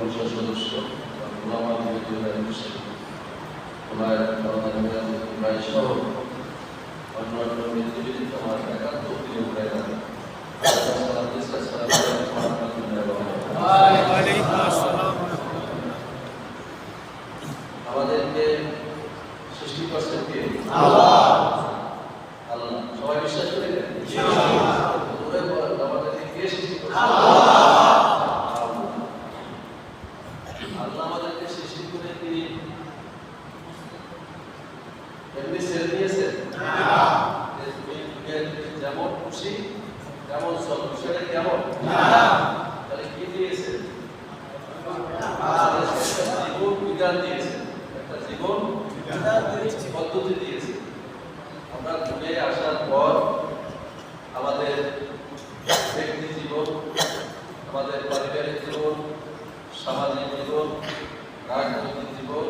পরিষদ সদস্য সহ অন্যান্য আমাদেরকে সৃষ্টি করছেন সবাই বিশ্বাস করে জোরে বলেন আমাদেরকে কে সৃষ্টি করছেন আল্লাহ আল্লাহ আমাদেরকে সৃষ্টি করে কি এমনি ছেড়ে দিয়েছেন যে তুমি দুনিয়াতে যেমন খুশি কি দিয়েছে জীবন বিজ্ঞান দিয়েছে একটা জীবন পদ্ধতি দিয়েছে আমরা দুনিয়ায় আসার পর আমাদের জীবন আমাদের পারিবারিক জীবন সামাজিক জীবন রাজনৈতিক জীবন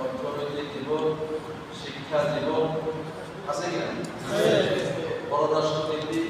অর্থনৈতিক জীবন শিক্ষা জীবন আছে কিনা পররাষ্ট্রনীতি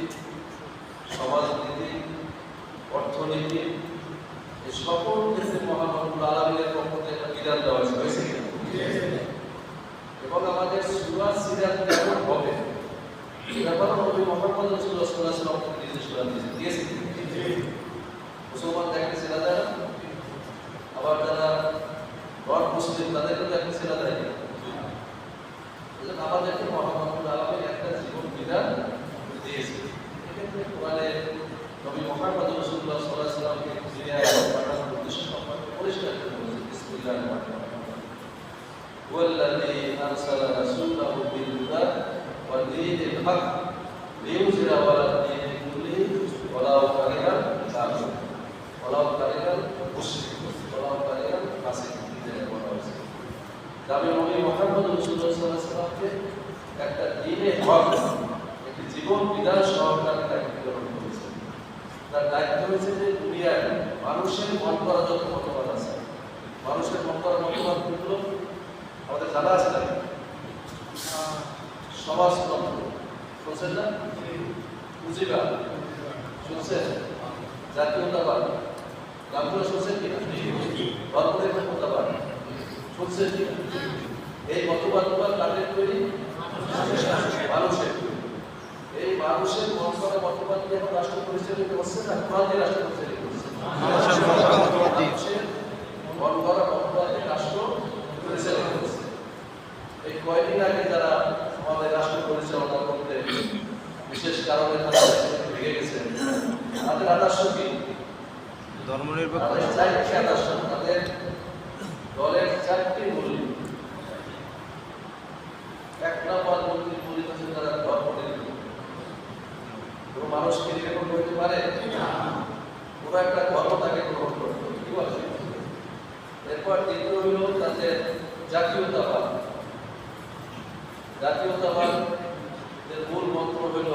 মানুষের মন করা যত মতবাদ আছে, মানুষের মন করা মতবাদ মতবাদগুলো আমাদের জানা আছে না সমাজতন্ত্র শুনছেন না? পুঁজিবাদ শুনছেন? জাতীয়তাবাদ। নামগুলো শুনছেন কিনা? শুনছেন কিনা? এই মতবাদগুলো কাদের তৈরি? মানুষের। এই মানুষের মন করা মতবাদ দিয়ে এখন রাষ্ট্র পরিচালিত হচ্ছে না? কোরআন রাষ্ট্র পরিচালিত মানুষের মন করা মতবাদ দিয়ে রাষ্ট্র পরিচালিত হচ্ছে এই কয়দিন আগে যারা আমাদের রাষ্ট্র পরিচালনা করতে তাদের ধর্মনিরপেক্ষ দলের চারটি মূল এক নম্বর মন্ত্রী মূল হচ্ছে তারা ধর্ম নিরপেক্ষ কোনো মানুষকে নিরপেক্ষ করতে পারে কোনো একটা ধর্ম তাকে গ্রহণ করত এরপর দ্বিতীয় হল তাদের জাতীয়তাবাদ। জাতীয়তাবাদ এর মূল মন্ত্র হইল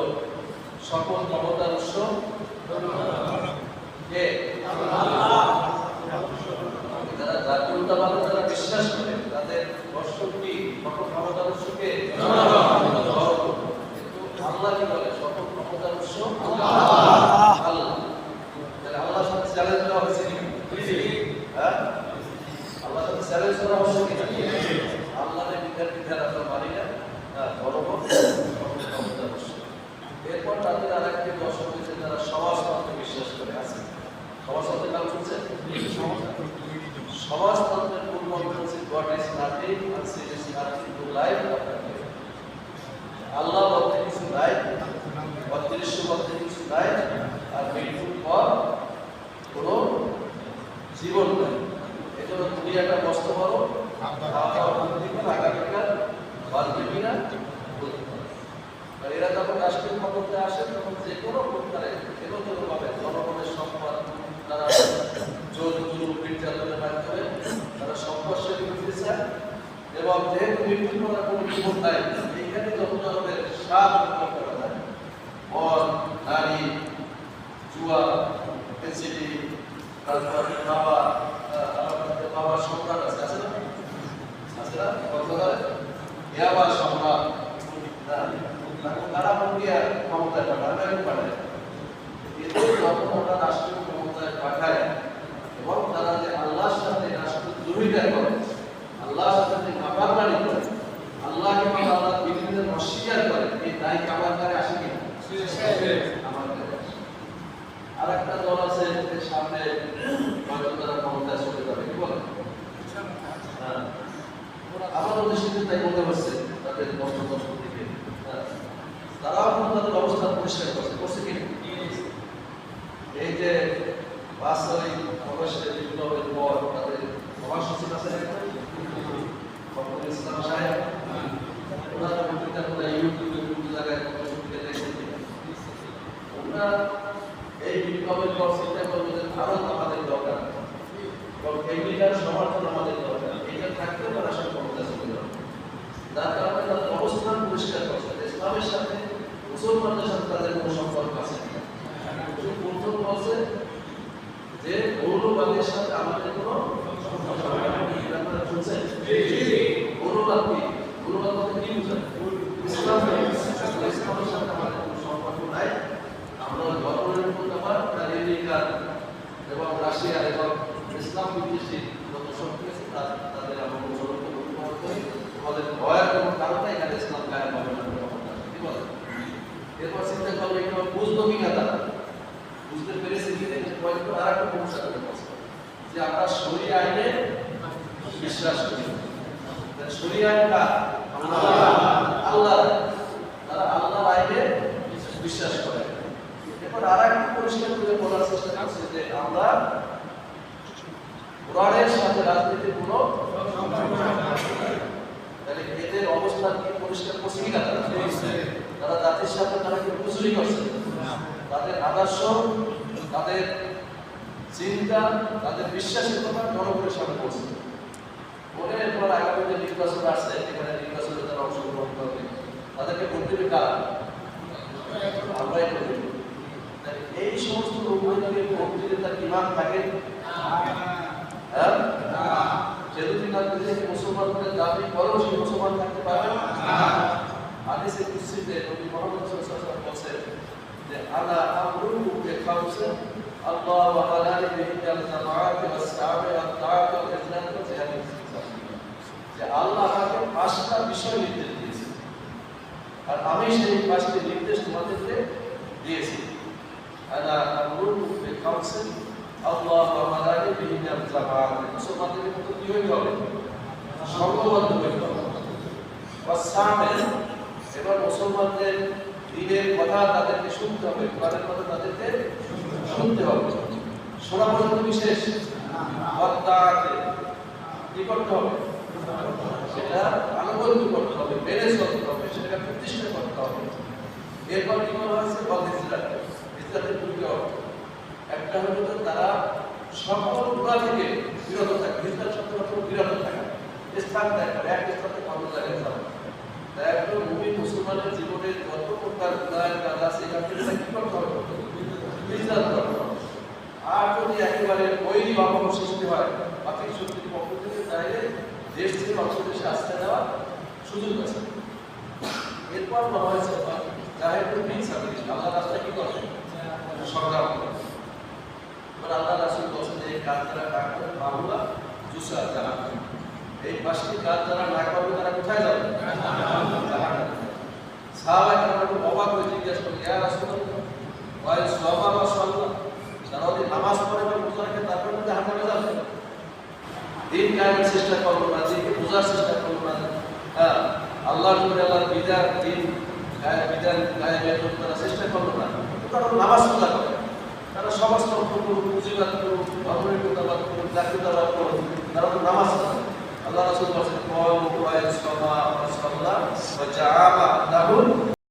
সকল ক্ষমতার উৎস কে জাতীয়তাবাদে যারা বিশ্বাস করে তাদের দর্শক কি সকল ক্ষমতার উৎস কে জনগণ। কিন্তু আল্লাহ কি বলে সকল ক্ষমতার উৎস আল্লাহ তাহলে আল্লাহর সাথে চ্যালেঞ্জ দেওয়া হয়েছে কি হ্যাঁ আল্লাহর বিধান বিধান আমরা মানি না। হ্যাঁ, যে কোনো প্রকারে ব্যক্তিগতভাবে জনগণের সম্পদ, তারা জোর জোর নির্যাতনের মাধ্যমে তারা সংঘর্ষে লিখতে চায় এবং যেহেতু মৃত্যু করার কোনো জীবন নাই এখানে যখন আমাদের সাপ করা যায় মদ নারী, জুয়া পেন্সিটি তারপরে বাবা বাবার সম্রাট আছে আছে না? আছে না? কক্সবাজারে ইয়াবার সম্রাট। তারা প্রক্রিয়া ক্ষমতায় পাঠায় পাঠায় এদের যখন রাষ্ট্রীয় ক্ষমতায় পাঠায় এবং তারা যে আল্লাহর সাথে রাষ্ট্র দুর্বিধা করে আল্লাহর সাথে নাফরমানি করে আল্লাহকে এবং আল্লাহর বিধিদের অস্বীকার করে এই দায় আমার কাছে আসে কি আমার আর একটা দল আছে সামনে হয়তো তারা ক্ষমতায় চলে যাবে কি বলে হ্যাঁ। আমার উদ্দেশ্যে তাই মনে হচ্ছে তাদের বক্তব্য থেকে হ্যাঁ। তারাও কিন্তু তাদের অবস্থা পরিষ্কার করছে করছে কি এই যে পাঁচ তারিখ প্রকাশের বিপ্লবের পর তাদের মহাসচিব আছে ইসলাম সাহেব। ওনার এই বিপ্লবের আমাদের দরকার। আমাদের দরকার। এটা থাকতে তারা সব ক্ষমতা যার কারণে তাদের অবস্থান পরিষ্কার করছে। ইসলামের সাথে মুসলমানদের সাথে তাদের কোনো সম্পর্ক আছে প্রথম বলছে যে গৌরবাদের সাথে আমাদের কোনো? গৌরবাদ কি? গৌরবাদ কি বোঝায়? ইসলাম ইসলামের সাথে আমাদের কোনো সম্পর্ক নাই। আমরা ধর্মনিরপেক্ষতাবাদ, আর আমেরিকা এবং রাশিয়া এবং ইসলাম যত শক্তি আছে তা- তাদের আমরা অনুসরণ করি, অনুসরণ করি। আমাদের ভয়ের কোনো কারণ নাই, এখানে ইসলাম কায়েম হবে না, এরকম কথা। কি বলে? এরপর চিন্তা করবে এটা বুঝলো কিনা তারা বুঝতে পেরেছে না? পয়েন্ট আর একটা যে আমরা শরীর আইনে বিশ্বাস করি। শরীর আল্লাহ তারা আইনে বিশ্বাস করে। আর পরিষ্কার করে বলার চেষ্টা করছে যে আমরা কোরআনের সাথে রাজনীতির তাহলে এদের অবস্থা কি পরিষ্কার করছে তারা? তারা জাতির সাথে তারা কি কুচুরি করছে? তাদের আদর্শ, তাদের চিন্তা, তাদের বিশ্বাসের কথা জনগণের সামনে করছে মনে এরপর আগামী যে নির্বাচন আসছে এখানে নির্বাচনে তারা অংশগ্রহণ করবে। তাদেরকে ভোট দেবে কারা? আমরাই ভোট এই সমস্ত লোকগুলোকে ভোট দিলে তার ইমান থাকে? হ্যাঁ? মুসলমানদের দাবি করেও সে মুসলমান থাকতে পারবে হাদিসে কুদসিতে নবী মুহাম্মদ সাল্লাল্লাহু আলাইহি ওয়াসাল্লাম বলেছেন যে আলা আমরুকু বিখামসে আল্লাহ ওয়া আলানি বিহিল জামাআত ওয়াস সাহাবে ওয়াত তাআত ওয়াল ইজলাল ওয়া জিহাদ ফি সাবিলিল্লাহ যে আল্লাহ আমাকে পাঁচটা বিষয় নির্দেশ দিয়েছে। আর আমি সেই পাঁচটি নির্দেশ তোমাদেরকে দিয়েছি। আলা আমরুকু বিখামসে আল্লাহ ওয়া আলানি বিহিল জামাআত মুসলমানদের মধ্যে কি হইতে হবে সংঘবদ্ধ হইতে হবে। ওয়াসামে এবার মুসলমানদের দিনের কথা তাদেরকে শুনতে হবে, কোরআনের কথা তাদেরকে শুনতে হবে। শোনা পর্যন্ত বিশেষ অত্যাতে কি করতে হবে? সেটা আনুগত্য করতে হবে, মেনে চলতে হবে, সেটাকে প্রতিষ্ঠা করতে হবে। এরপর কি বলা হয়েছে? বল হিজরাত হিজরাতের দুটি অর্থ। একটা হলো তারা সকল গুণা থেকে বিরত থাকে। শব্দ অর্থ বিরত থাকা। স্থান করে। এক স্থানে অন্য তাই মুমিন মুসলমানের জীবনে আর যদি একেবারে বৈরী অভাব হয়, বাকি শক্তির দেশ থেকে অন্য দেশে দেওয়া সুযোগ আছে। এরপর বলা হয়েছে জাহেদুল বিন সাবিল আল্লাহ কি করে সংগ্রাম করে আল্লাহ রাসূল বলছেন যে কাজ যারা না করে বাহুলা জুসা জাহান এই পাঁচটি কাজ যারা না করবে, তারা কোথায় যাবে? খুব অবাক হয়ে জিজ্ঞেস করলেন, ইয়া রাসূলুল্লাহ তারা যদি নামাজ পড়ে বা রোজা রাখে দিন কায়েমের চেষ্টা করল না, দিনকে বোঝার চেষ্টা করল না। হ্যাঁ আল্লাহর জন্য আল্লাহর বিধান, দিন বিধান জন্য তারা চেষ্টা করল না। তারা নামাজ পূজা করে। তারা সমস্ত পুঁজিবাদ করুক করুক, জাতীয়তাবাদ করুক নামাজ পড়ে আল্লাহ রাসূল বলেছেন কওয়াল ওয়া সাল্লাল্লাহু আলাইহি